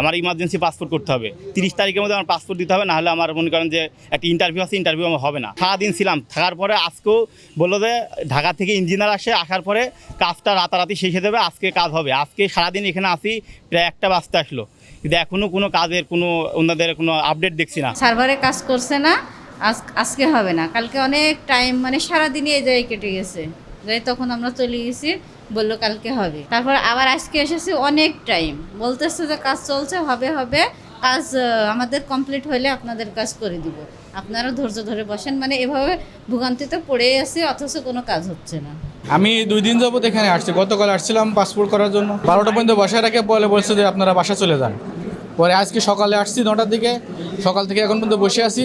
আমার emergency passport করতে হবে। তিরিশ তারিখের মধ্যে আমার পাসপোর্ট দিতে হবে, নাহলে আমার মনে করেন যে একটা ইন্টারভিউ আছে ইন্টারভিউ আমার হবে না। সারাদিন ছিলাম। থাকার পরে আজকেও বলল যে ঢাকা থেকে ইঞ্জিনিয়ার আসে, আসার পরে কাজটা রাতারাতি শেষে দেবে আজকে কাজ হবে। আজকে সারাদিন এখানে আসি, প্রায় একটা বাজতে আসলো। কিন্তু এখনও কোনো কাজের কোনো, ওনাদের কোনো আপডেট দেখছি না। সার্ভারে কাজ করছে না, আজ, আজকে হবে না। কালকে অনেক টাইম মানে সারাদিনই এই জায়গায় কেটে গেছে। যাই তখন আমরা চলে গেছি, বলল কালকে হবে। তারপর আবার আজকে এসেছি অনেক টাইম বলতেছে যে কাজ চলছে, হবে হবে। কাজ আমাদের কমপ্লিট হলে আপনাদের কাজ করে দিব। আপনারা ধৈর্য ধরে বসেন। মানে এভাবে ভোগান্তিতে পড়েই আছি, অথচ কোনো কাজ হচ্ছে না। আমি দুই দিন যাবত এখানে আসছি। গতকাল আসছিলাম পাসপোর্ট করার জন্য। বারোটা পর্যন্ত বসায় রাখে বলে বলছে যে আপনারা বাসা চলে যান। পরে আজকে সকালে আসছি নটার দিকে। সকাল থেকে এখন পর্যন্ত বসে আছি।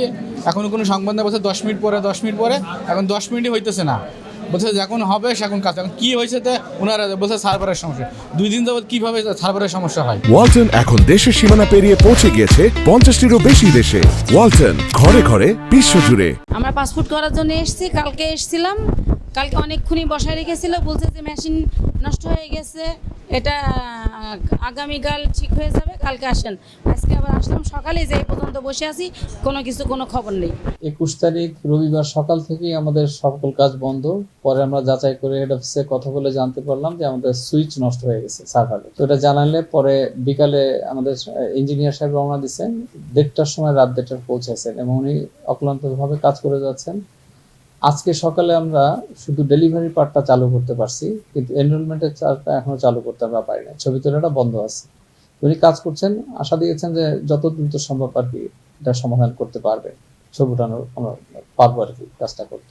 এখনও কোনো সংবাদ বলছে দশ মিনিট পরে, দশ মিনিট পরে। এখন দশ মিনিটই হইতেছে না। বলছে যখন হবে সেখন কাজ। এখন কী হয়েছে তো? ওনারা বলছে সার্ভারের সমস্যা। দুই দিন যাবত কীভাবে সার্ভারের সমস্যা হয়? ওয়ালটন এখন দেশের সীমানা পেরিয়ে পৌঁছে গিয়েছে পঞ্চাশটিরও বেশি দেশে। ওয়ালটন ঘরে ঘরে বিশ্ব বিশ্বজুড়ে আমরা পাসপোর্ট করার জন্য এসেছি কালকে এসেছিলাম। কালকে অনেকক্ষণই বসায় রেখেছিল বলছে যে মেশিন নষ্ট হয়ে গেছে। এটা আগামীকাল ঠিক হয়ে যাবে, কালকে আসেন। আজকে আবার আসলাম সকালে যে পর্যন্ত বসে আছি, কোনো কিছু, কোনো খবর নেই। একুশ তারিখ, রবিবার সকাল থেকেই আমাদের সকল কাজ বন্ধ। পরে আমরা যাচাই করে হেড অফিসে কথা বলে জানতে পারলাম যে আমাদের সুইচ নষ্ট হয়ে গেছে সার্ভারে তো এটা জানালে পরে বিকালে আমাদের ইঞ্জিনিয়ার সাহেব রওনা দিচ্ছেন। দেড়টার সময় রাত দেড়টার পৌঁছেছেন এবং উনি অক্লান্তভাবে কাজ করে যাচ্ছেন। আজকে সকালে আমরা শুধু ডেলিভারি পার্টটা চালু করতে পারছি, কিন্তু এনরোলমেন্টের চার্টটা এখনও চালু করতে আমরা পারি না ছবি তোলাটা বন্ধ আছে। উনি কাজ করছেন, আশা দিয়েছেন যে যত দ্রুত সম্ভব আর কি এটা সমাধান করতে পারবে। ছবি উঠানোর আমরা পারব আর কি কাজটা করতে।